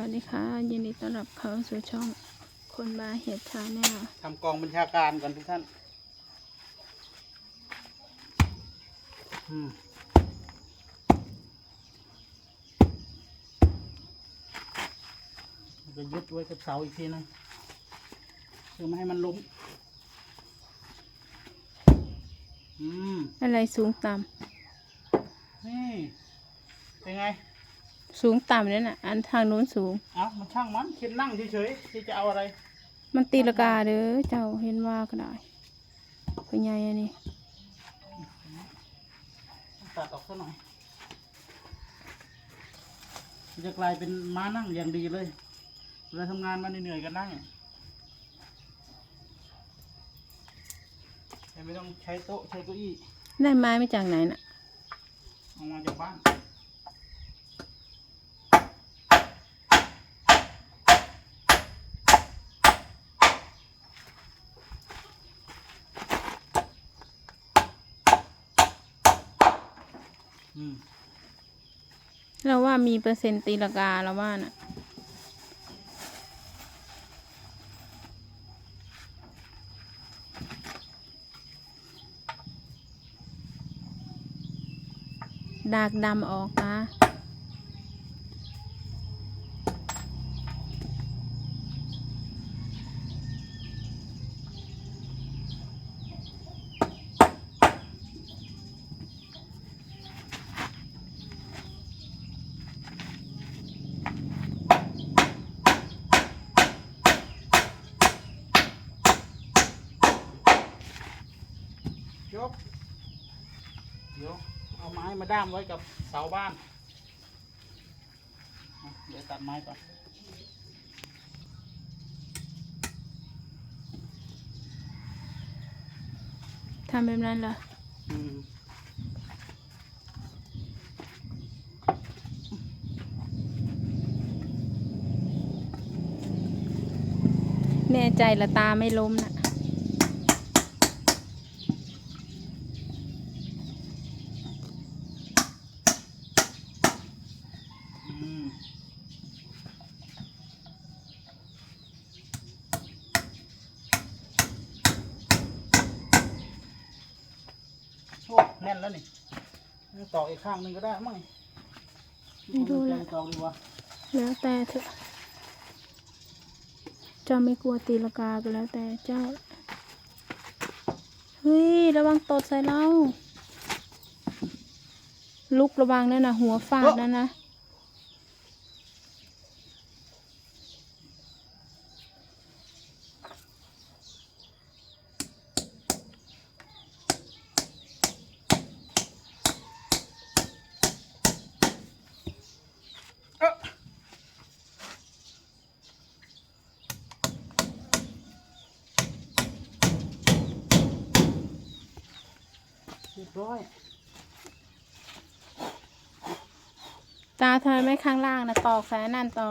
วัสดีค่ะ ยินดีต้อนรับเข้าสู่ช่องคนบาเห็ดชาแนลทำกองบัญชาการก่อนทุกท่านอืมจะยึดไว้กับเสาอีกทีนึงเพื่อไม่ให้มันล้มอืมอะไรสูงต่นี่เป็นไงำ สูงต่ำเนี่ยน่ะ อันทางนู้นสูง เอ้ามันช่างมันคิดนั่งเฉยๆที่จะเอาอะไร มันตีละกาเด้อเจ้าเห็นว่าก็ได้เพื่อใหญ่อันนี้ตัดออกซะหน่อยมันจะกลายเป็นม้านั่งอย่างดีเลยเวลาทำงานมาเหนื่อยๆก็นั่งแต่ไม่ต้องใช้โต๊ะใช้เก้าอี้ได้ไม้มาจากไหนน่ะออกมาจากบ้าน เราว่ามีเปอร์เซ็นต์ตีละกาเราว่าน่ะ ดากดำออกนะ จบเดี๋ยวเอาไม้มาด้ามไว้กับเสาบ้านอะเดี๋ยวตัดไม้ก่อนทำแบบนั้นเหรออืมแน่ใจละตาไม่ล้มน่ะ แน่นแล้วนี่นี่ต่ออีกข้างหนึ่งก็ได้มั้งไม่รู้ละต่อดีกว่าแล้วแต่เถอะเจ้าไม่กลัวตีลกาก็แล้วแต่เจ้า เฮ้ย ระวังตดใส่เรา ลุกระวังนั่นนะหัวฟาดนั่นนะ รียบร้อยตาเธอไม่ข้างล่างนะตอกสายนั่นต่อ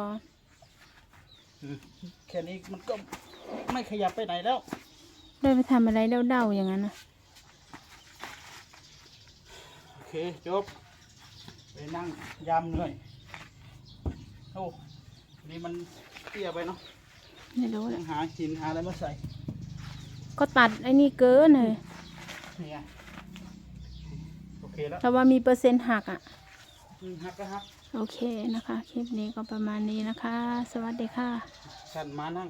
แค่นี้มันก็ไม่ขยับไปไหนแล้ว ได้ไปทำอะไรเด้าๆอย่างนั้นนะโอเค จบ ไปนั่งยามเหนื่อยโอ้นี่มันเตี้ยไปเนาะไม่รู้ต้แหอละงหาหินหาอะไรมาใส่ก็ตัดไอ้นี่เกินเลยนี่ไงโอ เคแล้วแต่ว่ามีเปอร์เซ็นต์หักอะอืมหักก็หักโอเคนะคะ คลิปนี้ก็ประมาณนี้นะคะ สวัสดีค่ะ ฉันมานั่ง